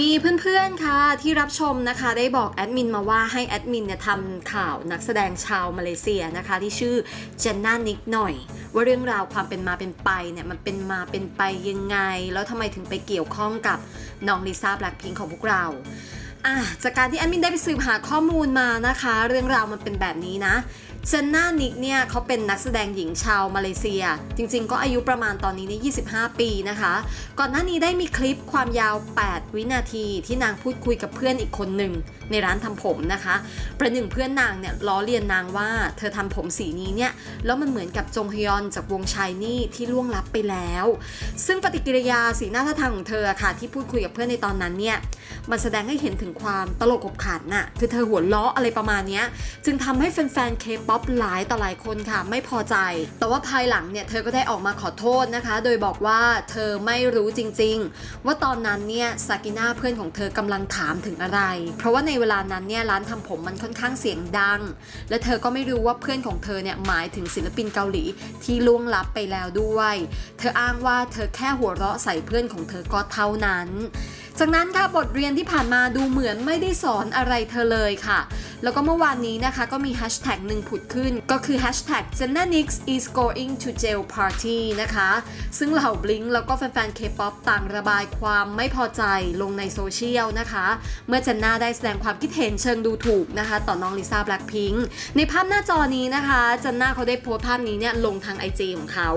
มีเพื่อนๆค่ะที่รับชมนะคะได้บอกแอดมินมาว่าให้แอดมินเนี่ยทำข่าวนักแสดงชาวมาเลเซียนะคะ ที่ชื่อเจนน่านิกหน่อย ว่าเรื่องราวความเป็นมาเป็นไปเนี่ยมันเป็นมาเป็นไปยังไง แล้วทำไมถึงไปเกี่ยวข้องกับน้องลิซ่าแบล็คพิงของพวกเราอะจากการที่แอดมินได้ไปสืบหาข้อมูลมานะคะ เรื่องราวมันเป็นแบบนี้นะ เจนน่านิกเนี่ยเขาเป็นนักแสดงหญิงชาวมาเลเซีย จริงๆ ก็อายุประมาณตอนนี้เนี่ย25 ปีนะคะ ก่อนหน้านี้ได้มีคลิปความยาว 8 วินาทีที่นางพูดคุยกับเพื่อนอีกคนหนึ่งในร้านทำผมนะคะ ประหนึ่งเพื่อนนางเนี่ยล้อเลียนนางว่าเธอทำผมสีนี้เนี่ยแล้วมันเหมือนกับจงฮยอนจากวงชายนี่ที่ล่วงลับไปแล้ว ซึ่งปฏิกิริยาสีหน้าท่าทางของเธอค่ะ ที่พูดคุยกับเพื่อนในตอนนั้นเนี่ยมันแสดงให้เห็นถึงความตลกขบขันน่ะคือเธอหัวเราะอะไรประมาณนี้จึงทำให้แฟนๆเคป K-POP หลายต่อหลายคนค่ะไม่พอใจ แต่ว่าภายหลังเนี่ยเธอก็ได้ออกมาขอโทษนะคะ โดยบอกว่าเธอไม่รู้จริง ๆ ว่าตอนนั้นเนี่ยซากิน่าเพื่อนของเธอกำลังถามถึงอะไร เพราะว่าในเวลานั้นเนี่ยร้านทำผมมันค่อนข้างเสียงดัง และเธอก็ไม่รู้ว่าเพื่อนของเธอเนี่ยหมายถึงศิลปินเกาหลีที่ล่วงลับไปแล้วด้วย เธออ้างว่าเธอแค่หัวเราะใส่เพื่อนของเธอก็เท่านั้น จากนั้นค่ะบทเรียนที่ผ่านมาดูเหมือนไม่ได้สอนอะไรเธอเลยค่ะ แล้วก็เมื่อวานนี้นะคะก็มีแฮชแท็กหนึ่งผุดขึ้น ก็คือแฮชแท็ก j e n n a n i x is going to jail party นะคะ ซึ่งเหล่าบลิงแล้วก็แฟนๆ K-POP ต่างระบายความไม่พอใจลงในโซเชียลนะคะ เมื่อเจนน่าได้แสดงความคิดเห็นเชิงดูถูกนะคะ ต่อน้องลิซ่าแบล็คพิงค์ในภาพหน้าจอนี้นะคะเจนน่าเขาได้โพสต์ภาพนี้เนี่ยลงทาง IG ของเขา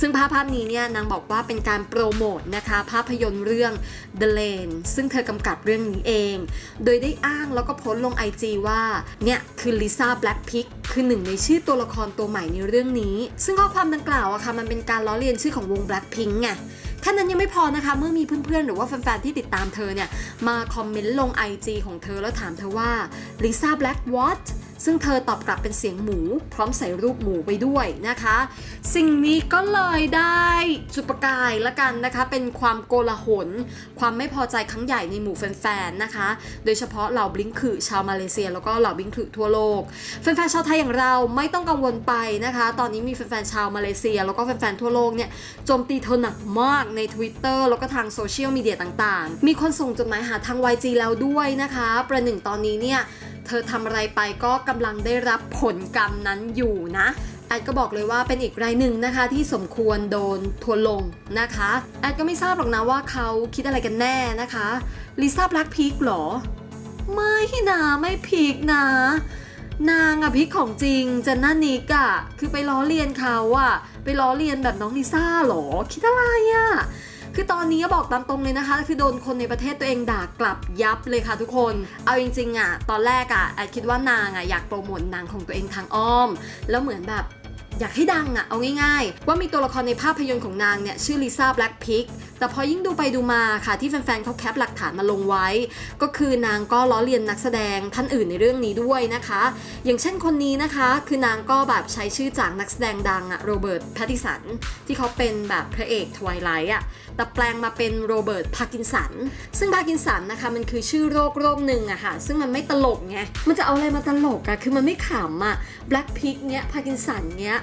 ซึ่งภาพภาพนี้เนี่ยนางบอกว่าเป็นการโปรโมทนะคะภาพยนตร์เรื่อง The Lane ซึ่งเธอกำกับเรื่องนี้เอง โดยได้อ้างแล้วก็โพสลง IG ว่า เนี่ย คือลิซ่าแบล็ k พิกคือหนึ่งในชื่อตัวละครตัวใหม่ในเรื่องนี้ ซึ่งข้อความดังกล่าวอะค่ะมันเป็นการล้อเลียนชื่อของวง Blackpink ไงแค่นั้นยังไม่พอนะคะ เมื่อมีเพื่อนๆ หรือว่าแฟนๆ ที่ติดตามเธอเนี่ย มาคอมเมนต์ลง IG ของเธอแล้วถามเธอว่า Lisa Black what ซึ่งเธอตอบกลับเป็นเสียงหมู พร้อมใส่รูปหมูไปด้วยนะคะ สิ่งนี้ก็เลยได้จุดประกายละกันนะคะ เป็นความโกลาหล ความไม่พอใจครั้งใหญ่ในหมู่แฟนๆนะคะ โดยเฉพาะเหล่าบลิงคือชาวมาเลเซีย แล้วก็เหล่าบลิงคือทั่วโลกแฟนๆชาวไทยอย่างเราไม่ต้องกังวลไปนะคะ ตอนนี้มีแฟนๆชาวมาเลเซีย แล้วก็แฟนๆทั่วโลกเนี่ยโจมตีเธอหนักมากใน Twitter แล้วก็ทางโซเชียลมีเดียต่างๆ มีคนส่งจดหมายหาทาง YG แล้วด้วยนะคะ ประหนึ่งตอนนี้เนี่ย เธอทำอะไรไปก็กำลังได้รับผลกรรมนั้นอยู่นะแอดก็บอกเลยว่าเป็นอีกรายหนึ่งนะคะที่สมควรโดนทัวลงนะคะแอดก็ไม่ทราบหรอกนะว่าเขาคิดอะไรกันแน่นะคะลิซ่าแบล็คพีคหรอ ไม่นะไม่พีคนะ นางอะพิกของจริงเจนน่านิกอะคือไปล้อเลียนเขาอะไปล้อเลียนแบบน้องลิซ่าหรอ คิดอะไรอะ คือตอนนี้บอกตามตรงเลยนะคะ คือโดนคนในประเทศตัวเองด่ากลับยับเลยค่ะทุกคน เอาจริงๆอะตอนแรกอะแอดคิดว่านางอะอยากโปรโมทหนางของตัวเองทางอ้อม แล้วเหมือนแบบ อยากให้ดังอะเอาง่ายๆ ว่ามีตัวละครในภาพยนตร์ของนางเนี่ยชื่อลิซ่าแบล็ k พิกแต่พอยิ่งดูไปดูมาค่ะที่แฟนๆเขาแคปหลักฐานมาลงไว้ ก็คือนางก็ล้อเลียนนักแสดงท่านอื่นในเรื่องนี้ด้วยนะคะ อย่างเช่นคนนี้นะคะ คือนางก็แบบใช้ชื่อจากนักแสดงดังอะโรเบิร์ตแพตติสันที่เขาเป็นแบบพระเอกทวายไลท์อะแต่แปลงมาเป็นโรเบิร์ตพาร์กินสันซึ่งพาร์กินสันนะคะมันคือชื่อโรคโรคหนึ่งอะค่ะซึ่งมันไม่ตลกไงมันจะเอาอะไรมาตลกอะคือมันไม่ขำอะแบล็คพิกเนี้ยพาร์กินสันเนี้ย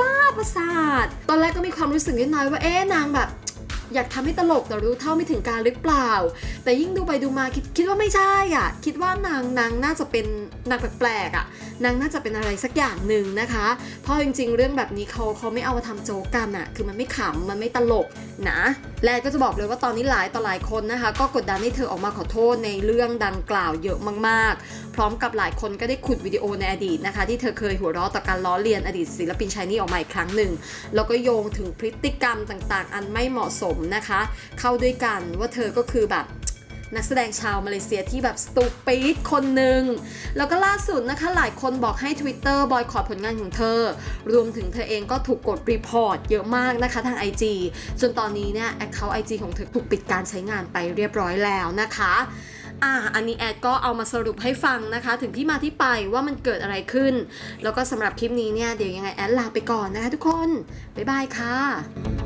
บ้าประสาท ตอนแรกก็มีความรู้สึกนิดน้อยว่าเอ๊ะนางแบบ อยากทำให้ตลกแต่รู้เท่าไม่ถึงการหรือเปล่า แต่ยิ่งดูไปดูมาคิดคิดว่าไม่ใช่อะ คิดว่านางนางน่าจะเป็นนางแปลกๆอะ นางน่าจะเป็นอะไรสักอย่างหนึ่งนะคะ เพราะจริงๆ เรื่องแบบนี้เขาเขาไม่เอามาทำโจกกันอะคือมันไม่ขำมันไม่ตลกนะ และก็จะบอกเลยว่าตอนนี้หลายต่อหลายคนนะคะ ก็กดดันให้เธอออกมาขอโทษในเรื่องดังกล่าวเยอะมากๆ พร้อมกับหลายคนก็ได้ขุดวิดีโอในอดีตนะคะ ที่เธอเคยหัวเราะต่อการล้อเลียนอดีตศิลปินชายนี่ออกมาอีกครั้งหนึ่งแล้วก็โยงถึงพฤติกรรมต่างๆ อันไม่เหมาะสมนะคะ เข้าด้วยกันว่าเธอก็คือแบบ นักแสดงชาวมาเลเซียที่แบบสตูปิดคนหนึ่ง แล้วก็ล่าสุดนะคะหลายคนบอกให้ Twitter บอยคอรผลงานของเธอ รวมถึงเธอเองก็ถูกกดรีพอร์ตเยอะมากนะคะทาง IG จนตอนนี้เนี่ยแอคเคาท์ IG ของเธอถูกปิดการใช้งานไปเรียบร้อยแล้วนะคะอ่าอันนี้แอดก็เอามาสรุปให้ฟังนะคะ ถึงที่มาที่ไปว่ามันเกิดอะไรขึ้น แล้วก็สำหรับคลิปนี้เนี่ย เดี๋ยวยังไงแอดลาไปก่อนนะคะทุกคน บ๊ายบายค่ะ